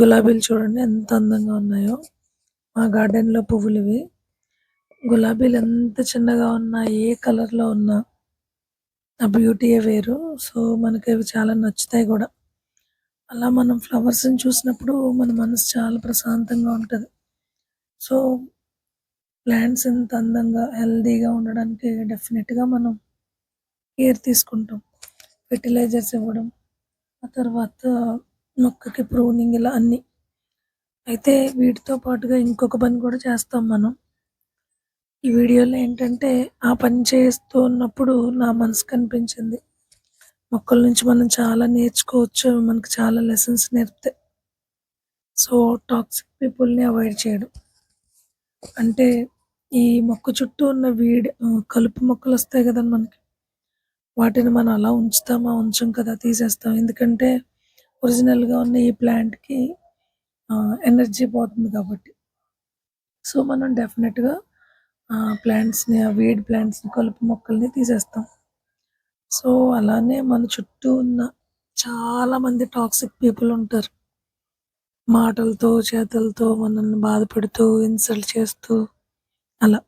గులాబీలు చూడండి ఎంత అందంగా ఉన్నాయో. మా గార్డెన్లో పువ్వులు ఇవి గులాబీలు ఎంత చిన్నగా ఉన్నా ఏ కలర్లో ఉన్నా ఆ బ్యూటీయే వేరు. సో మనకి అవి చాలా నచ్చుతాయి కూడా. అలా మనం ఫ్లవర్స్ని చూసినప్పుడు మన మనసు చాలా ప్రశాంతంగా ఉంటుంది. సో ప్లాంట్స్ ఎంత అందంగా హెల్దీగా ఉండడానికి డెఫినెట్గా మనం కేర్ తీసుకుంటాం. ఫెర్టిలైజర్స్ ఇవ్వడం ఆ తర్వాత మొక్కకి ప్రూనింగ్ ఇలా అన్నీ. అయితే వీటితో పాటుగా ఇంకొక పని కూడా చేస్తాం మనం. ఈ వీడియోలో ఏంటంటే ఆ పని చేస్తూ ఉన్నప్పుడు నా మనసు కనిపించింది. మొక్కల నుంచి మనం చాలా నేర్చుకోవచ్చు మనకు చాలా లెసన్స్ నేర్పుతాయి సో టాక్సిక్ పీపుల్ని అవాయిడ్ చేయడం. అంటే ఈ మొక్క చుట్టూ ఉన్న వీడి కలుపు మొక్కలు వస్తాయి కదండి మనకి. వాటిని మనం అలా ఉంచుతామా ఉంచం కదా తీసేస్తాం. ఎందుకంటే ఒరిజినల్గా ఉన్న ఈ ప్లాంట్కి ఎనర్జీ పోతుంది కాబట్టి. సో మనం డెఫినెట్గా ప్లాంట్స్ని ఆ వీడ్ ప్లాంట్స్ని కలుపు మొక్కల్ని తీసేస్తాం. సో అలానే మన చుట్టూ ఉన్న చాలా మంది టాక్సిక్ పీపుల్ ఉంటారు. మాటలతో చేతలతో మనల్ని బాధపెడుతూ ఇన్సల్ట్ చేస్తూ అలా.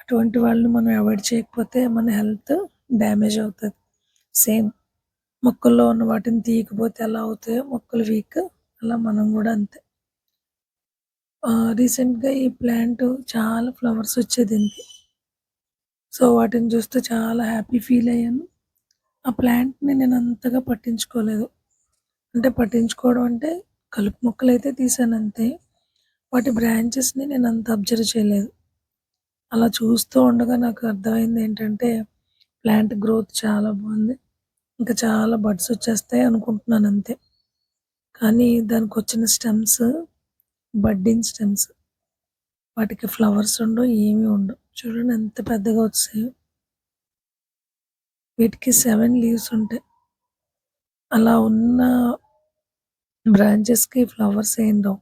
అటువంటి వాళ్ళని మనం అవాయిడ్ చేయకపోతే మన హెల్త్ డ్యామేజ్ అవుతుంది. సేమ్. మొక్కల్లో ఉన్న వాటిని తీయకపోతే ఎలా అవుతాయో మొక్కలు వీక్ అలా మనం కూడా అంతే. రీసెంట్గా ఈ ప్లాంట్ చాలా ఫ్లవర్స్ వచ్చేది దీనికి సో వాటిని చూస్తే చాలా హ్యాపీ ఫీల్ అయ్యాను. ఆ ప్లాంట్ని నేను అంతగా పట్టించుకోలేదు. అంటే పట్టించుకోవడం అంటే కలుపు మొక్కలు అయితే తీసాను అంతే. వాటి బ్రాంచెస్ని నేను అంత అబ్జర్వ్ చేయలేదు. అలా చూస్తూ ఉండగా నాకు అర్థమైంది ఏంటంటే ప్లాంట్ గ్రోత్ చాలా బాగుంది. ఇంకా చాలా బడ్స్ వచ్చేస్తాయి అనుకుంటున్నాను అంతే. కానీ దానికి వచ్చిన స్టెమ్స్ బడ్డింగ్ స్టెమ్స్ వాటికి ఫ్లవర్స్ ఉండవు ఏమీ ఉండవు. చూడండి ఎంత పెద్దగా వచ్చాయో. వీటికి సెవెన్ లీవ్స్ ఉంటాయి. అలా ఉన్న బ్రాంచెస్కి ఫ్లవర్స్ ఏం రావు.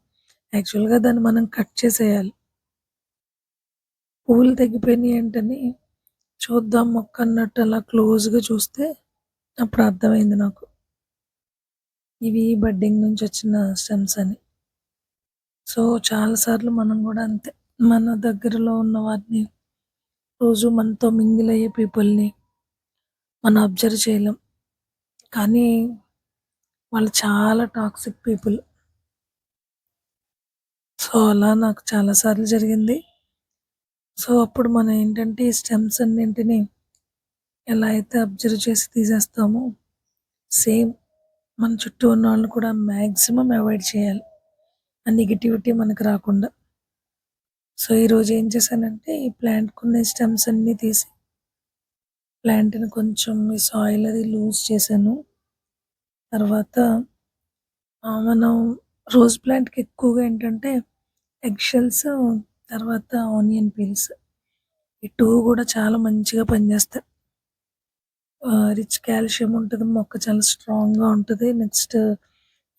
యాక్చువల్గా దాన్ని మనం కట్ చేసేయాలి. పువ్వులు తగ్గిపోయినాయి ఏంటని చూద్దాం మొక్క అన్నట్టు అలా క్లోజ్గా చూస్తే అప్పుడు అర్థమైంది నాకు. ఇవి బడ్డింగ్ నుంచి వచ్చిన స్టెమ్స్ అని. సో చాలాసార్లు మనం కూడా అంతే. మన దగ్గరలో ఉన్న వాటిని రోజు మనతో మింగిల్ అయ్యే పీపుల్ని మనం అబ్జర్వ్ చేయలేం. కానీ వాళ్ళు చాలా టాక్సిక్ పీపుల్ సో అలా నాకు చాలాసార్లు జరిగింది. సో అప్పుడు మనం ఏంటంటే ఈ స్టెమ్స్ అన్నింటినీ ఎలా అయితే అబ్జర్వ్ చేసి తీసేస్తామో సేమ్ మన చుట్టూ ఉన్న వాళ్ళని కూడా మ్యాక్సిమం అవాయిడ్ చేయాలి. ఆ నెగిటివిటీ మనకు రాకుండా. సో ఈరోజు ఏం చేశానంటే ఈ ప్లాంట్కి ఉన్న స్టెమ్స్ అన్నీ తీసి ప్లాంట్ని కొంచెం ఈ సాయిల్ అది లూజ్ చేశాను. తర్వాత మనం రోజ్ ప్లాంట్కి ఎక్కువగా ఏంటంటే ఎగ్షెల్స్ తర్వాత ఆనియన్ పీల్స్. ఈ టూ కూడా చాలా మంచిగా పనిచేస్తాయి. రిచ్ కాల్షియం ఉంటుంది మొక్క చాలా స్ట్రాంగ్గా ఉంటుంది. నెక్స్ట్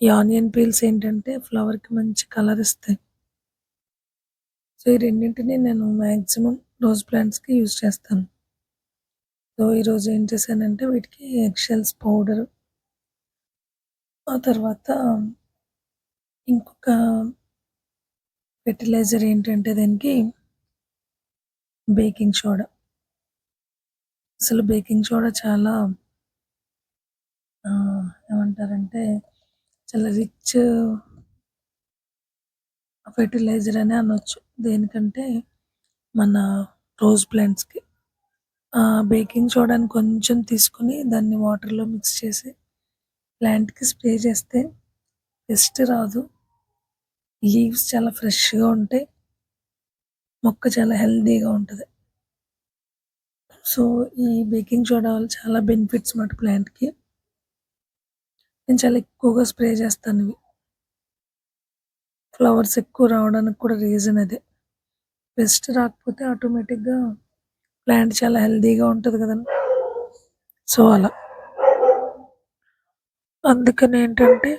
ఈ ఆనియన్ పీల్స్ ఏంటంటే ఫ్లవర్కి మంచి కలర్ ఇస్తాయి. సో ఈ రెండింటిని నేను మ్యాక్సిమం రోజ్ ప్లాంట్స్కి యూజ్ చేస్తాను. సో ఈరోజు ఏం చేశానంటే వీటికి ఎగ్షెల్స్ పౌడర్ ఆ తర్వాత ఇంకొక ఫెర్టిలైజర్ ఏంటంటే దానికి బేకింగ్ సోడా అసలు బేకింగ్ సోడా చాలా ఏమంటారంటే చాలా రిచ్ ఫెర్టిలైజర్ అని అనొచ్చు. దేనికంటే మన రోజ్ ప్లాంట్స్కి. బేకింగ్ సోడాని కొంచెం తీసుకుని దాన్ని వాటర్లో మిక్స్ చేసి ప్లాంట్కి స్ప్రే చేస్తే పెస్ట్ రాదు. లీవ్స్ చాలా ఫ్రెష్గా ఉంటాయి. మొక్క చాలా హెల్దీగా ఉంటుంది. సో ఈ బేకింగ్ సోడా వల్ల చాలా బెనిఫిట్స్ మాట ప్లాంట్కి. నేను చాలా ఎక్కువగా స్ప్రే చేస్తాను ఇవి. ఫ్లవర్స్ ఎక్కువ రావడానికి కూడా రీజన్ అదే. పెస్ట్ రాకపోతే ఆటోమేటిక్గా ప్లాంట్ చాలా హెల్దీగా ఉంటుంది కదండి సో అలా. అందుకని ఏంటంటే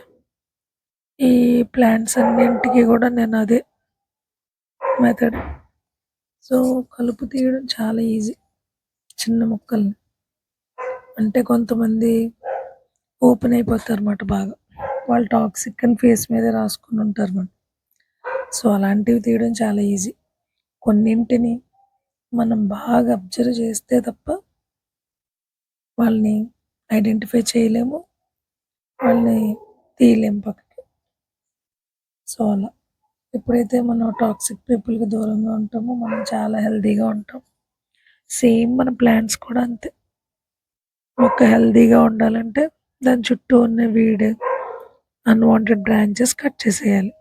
ఈ ప్లాంట్స్ అన్నింటికి కూడా నేను అదే మెథడ్. సో కలుపు తీయడం చాలా ఈజీ. చిన్న ముక్కల్ని. అంటే కొంతమంది ఓపెన్ అయిపోతారు అన్నమాట బాగా. వాళ్ళు టాక్సిక్ అని ఫేస్ మీద రాసుకుని ఉంటారు మనం సో అలాంటివి తీయడం చాలా ఈజీ. కొన్నింటిని మనం బాగా అబ్జర్వ్ చేస్తే తప్ప వాళ్ళని ఐడెంటిఫై చేయలేము. వాళ్ళని తీయలేము పక్కకి. సో అలా. ఎప్పుడైతే మనం టాక్సిక్ పీపుల్కి దూరంగా ఉంటామో మనం చాలా హెల్తీగా ఉంటాం. సేమ్ మన ప్లాంట్స్ కూడా అంతే. మొక్క హెల్దీగా ఉండాలంటే దాని చుట్టూ ఉన్న వీడ్ అన్వాంటెడ్ బ్రాంచెస్ కట్ చేసేయాలి.